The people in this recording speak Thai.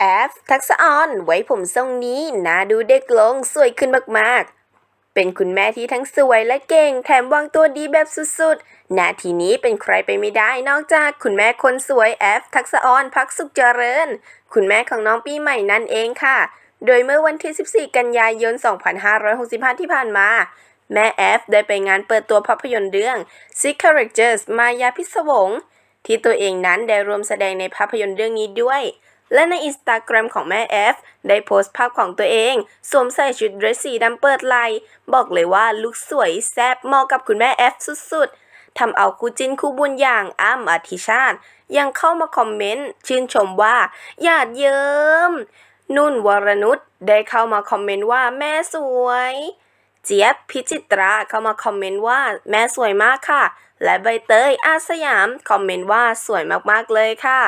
แอฟทักษะออนไว้ผมทรงนี้น่าดูเด็กลงสวยขึ้นมากๆ เป็นคุณแม่ที่ทั้งสวยและเก่ง แถมวางตัวดีแบบสุดๆ นาทีนี้เป็นใครไปไม่ได้นอกจากคุณแม่คนสวยแอฟทักษะออนพักสุขเจริญ คุณแม่ของน้องปีใหม่นั่นเองค่ะ โดยเมื่อวันที่ 14 กันยายน 2565 ที่ผ่านมาแม่แอฟได้ไปงานเปิดตัวภาพยนตร์เรื่อง Six Characters มายาพิศวง ที่ตัวเองนั้นได้ร่วมแสดงในภาพยนตร์เรื่องนี้ด้วย และในอินสตาแกรมของแม่แอฟได้โพสต์ภาพของตัวเอง สวมใส่ชุดเดรสสีดำเปิดไหลบอกเลยว่าลุคสวยแซ่บเหมาะกับคุณแม่แอฟสุดๆทำเอาคู่จิ้นคู่บุญอย่างอ้ำอธิชาติ ยังเข้ามาคอมเมนต์ ชื่นชมว่าหยาดเยิ้มนุ่นวรนุชได้เข้ามาคอมเมนต์ว่าแม่สวย เจี๊ยบพิจิตราเข้ามาคอมเมนต์ว่าแม่สวยมากค่ะ และใบเตยอาสยามคอมเมนต์ว่าสวยมากๆเลยค่ะ